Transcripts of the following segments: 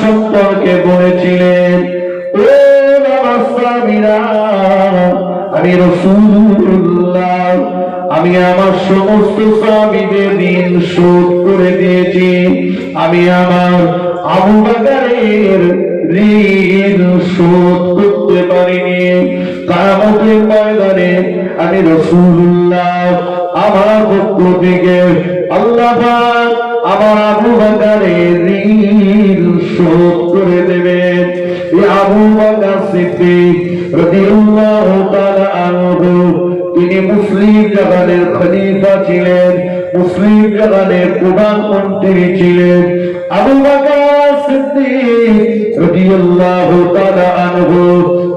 সম্পর্কে বলেছিলেন, ও আমি রসুল্লাহ আমি আমার সমস্ত স্বামীদের দিন শোধ করে দিয়েছি। আমি আমার আবু বাকারের ঋণ শোধ করতে পারিনি। কামতের আমি রসুল্লাহ আমার পক্ষ থেকে আল্লাহ আমার আবু বাকারের ঋণ শোধ করে দেবেন। আবু বাকার সিদ্দিক রাদিয়াল্লাহু তাআলা আনহু, তিনি মুসলিম জাগানের খলিফা ছিলেন, মুসলিম জাগানের প্রধানমন্ত্রী ছিলেন। আবু বকর সিদ্দিক রাদিয়াল্লাহু তাআলা আনহু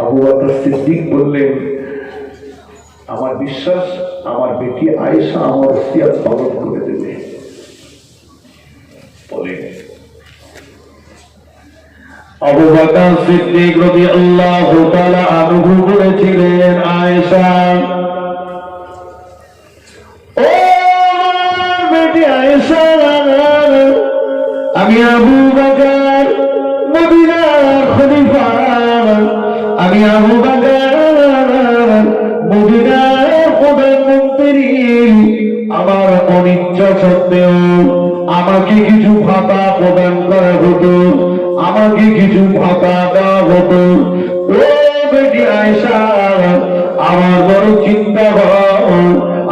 আবু বকর সিদ্দিক বললেন, আমার বিশ্বাস, আমার বেটি আয়েশা আমার ওসিয়াত পালন করে দেবে। আবু বকর সিদ্দিক ও বেটি আয়েশা, আমি আবু বকর আমার অনিচ্ছা সত্ত্বেও আমাকে কিছু ভাতা প্রদান করা হতো আমাকে কিছু ভাতা দেওয়া হতো ও আমার বড় চিন্তা হয়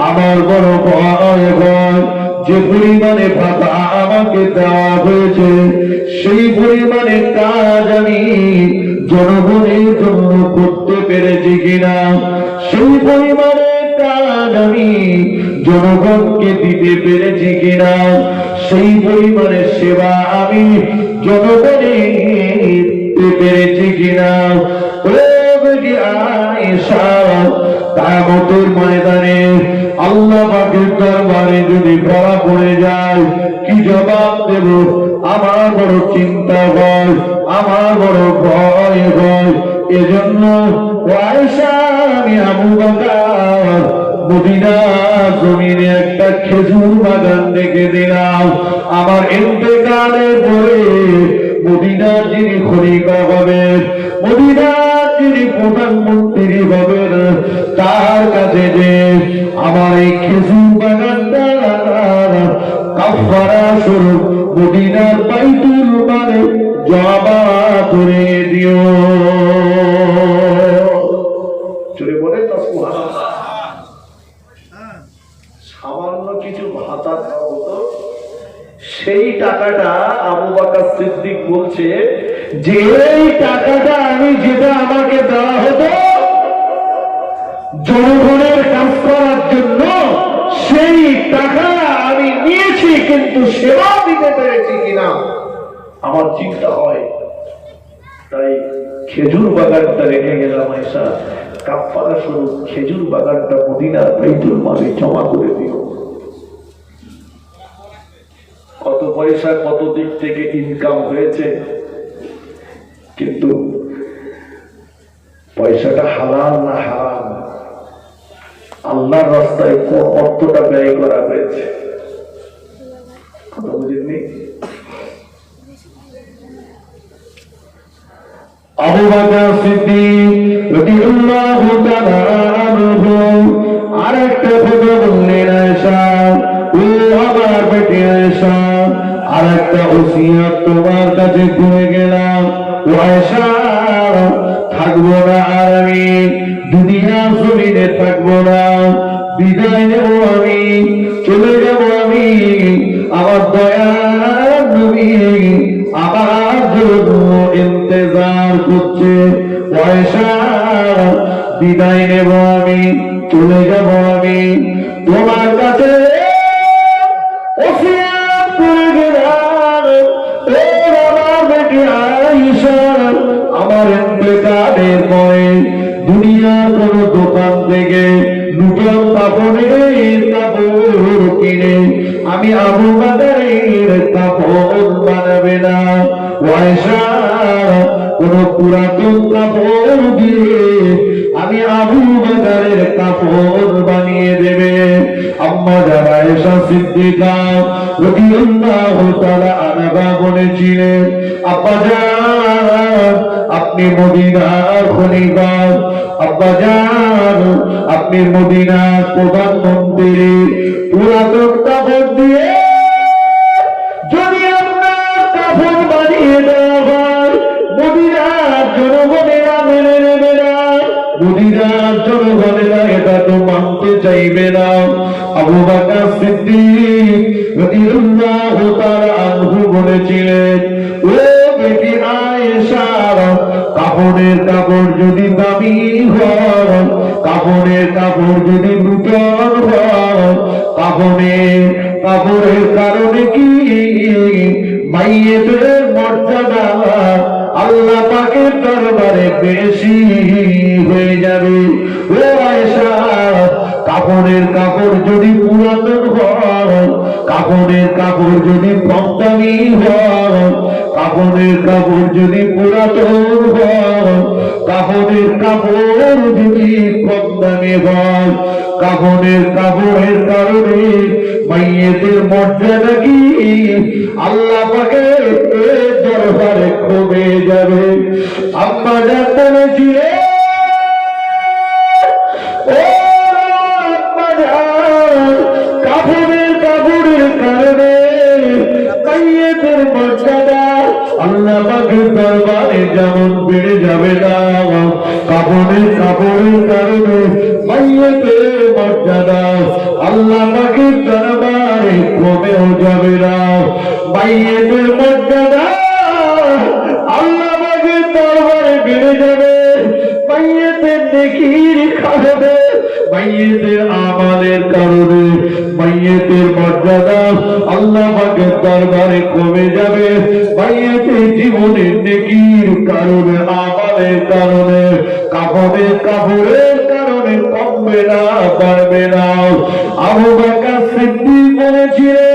আমার বড় ভয় হয় যে পরিমাণে ভাতা আমাকে দেওয়া হয়েছে। সেই পরিমাণে কাজ আমি জনগণের জন্য করতে পেরেছি কিনা? সেই পরিমাণে কাজ আমি জনগণকে দিতে পেরেছি কিনা? সেই পরিমাণে সেবা আমি জনগণের দিতে পেরেছি কিনা? আয়েশা কায়ামতের ময়দানে আল্লাহ পাকের দরবারে যদি কি জবাব দেব। আমার বড় চিন্তা হয়, আমার বড় ভয় হয়। এজন্য জমিনে একটা খেজুর বাগান দেখে দিলাম। আমার মদিনার যিনি হবেন মদিনার যিনি প্রধানমন্ত্রী হবেন, তার কাছে যে আমার এই খেজুর বাগানটা কাফারা স্বরূপ মদিনার মানে করে দিও। চলে বলে সামান্য কিছু ভাতা সেই টাকাটা আবু বাকর সিদ্দিক বলছে যে টাকাটা আমি যেটা আমাকে দেওয়া হতো জনগণের কাজ করার জন্য, সেই টাকা আমি নিয়েছি কিন্তু সেবা দিতে পেরেছি কিনা? আমার চিন্তা হয়। তাই খেজুর বাগানটা রেখে গেলাম আয়সা কাপ্পারা স্বরূপ খেজুর বাগানটা মদিনার বাইতুল মালে জমা করে দিও। কত পয়সা, কত দিক থেকে ইনকাম হয়েছে। কিন্তু পয়সাটা হালাল না হারাম? আল্লাহর রাস্তায় কোন অর্থটা ব্যয় করা হয়েছে? আবু বকর সিদ্দিক রাদিয়াল্লাহু তাআলা আনহু আরেকটা কথা বললেন আয়েশা, ও আমার বেটি আয়েশা, আরেকটা ওসিয়ত তোমার কাছে করে গেলাম। ও আয়েশা, থাকব না আর আমি, দুনিয়া জমিনে থাকব না। বিদায় নেব আমি, চলে যাব আমি। আমার দয়ার নবী আমার জন্য ইন্তজার করছে। পয়সা বিদায় নেব আমি, চলে যাব আমি। তোমার কাছে আমার ইন্তেকারের পরে দুনিয়ার কোন দোকান থেকে কাপড়ের কাপড় কিনে আমি আবু বাদারের কাপড় বানাবে না। পয়সা, কোন পুরাতন কাপড় দিয়ে আমি আবু বাদারের কাপড় বানিয়ে দেবে। আম্মা যারা এসা সিদ্দিকা রাদিয়াল্লাহু তাআলা আনহা বলেছিলেন আপনি মদিনার খলিফা আব্বা আপনি মদিনার প্রধানমন্ত্রী পুরাতন কাপড় দিয়ে যদি আপনার কাপড় বানিয়ে দেওয়া হয়, মদিনার জনগণেরা মেনে নেবে না মদিনার জনগণেরা এটা তো মানতে চাইবে না। আবু কাপড়ের কাপড় যদি নূতন কাপড়ের কাপড়ের কারণে কি? মাইয়েদের মর্যাদা আল্লাহ পাকের দরবারে বেশি হয়ে যাবে। ও কাপড়ের কাপড় যদি পুরাতন হয়, কাপড়ের কাপড় যদি দামি হয়, কাপড়ের কাপড় যদি পুরাতন কাপড় কম দামি হয় কাপড়ের কাপড়ের কারণে মাইয়েদের মর্যাদা কি? আল্লাহ পাকে দরবারে কমে যাবে আম্মা জানতে বলেছিলেন আল্লাহ পাকের দরবারে যেমন বেড়ে যাবে না কাপড়ের আমাদের কারণে মাইয়েতের মর্যাদা আল্লাহ দরবারে কমে যাবে। মাইয়েতের জীবনের নেকির কারণে, আমাদের কারণে কাপড়ের কাপড়ের কারণে কমবে না পারবে না। আবু বাকার সিদ্ধি বলেছিলেন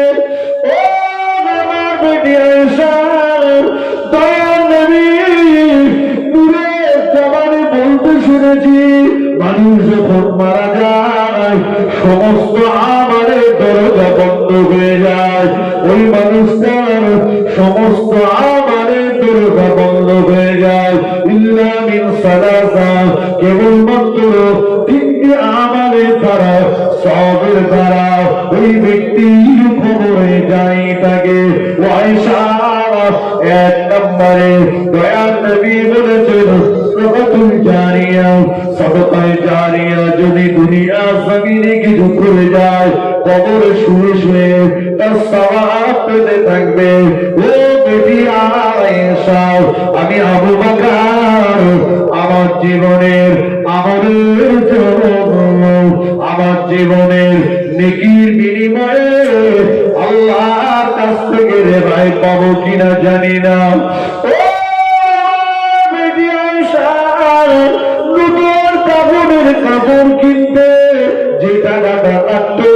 সমস্ত আমাদের দরজা বন্ধ হয়ে যায়। ইল্লামিন সাদাসা কেবলমাত্র তিনটি আমাদের দ্বারা, সবের দ্বারা ওই ব্যক্তির খবরে যাই থাকে। ওয়াইশা এক নম্বরে দয়াল নবী বলেছেন যদি দুনিয়া জমিনে কিছু করে যায়, কবরে শুয়ে শুয়ে তার পেতে থাকবে। ও আমি আবু বকর আমার জীবনের আমাদের জন্য, আমার জীবনের নেকির বিনিময়ে আল্লাহর কাছ থেকে রেহাই পাবো কিনা জানি না। কাপড় কিনতে যে টাকাটা লাগতো,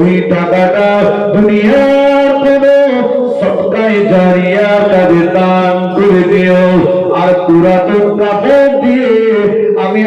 ওই টাকাটা দুনিয়ার পুরাতন কাপড় দিয়ে আমি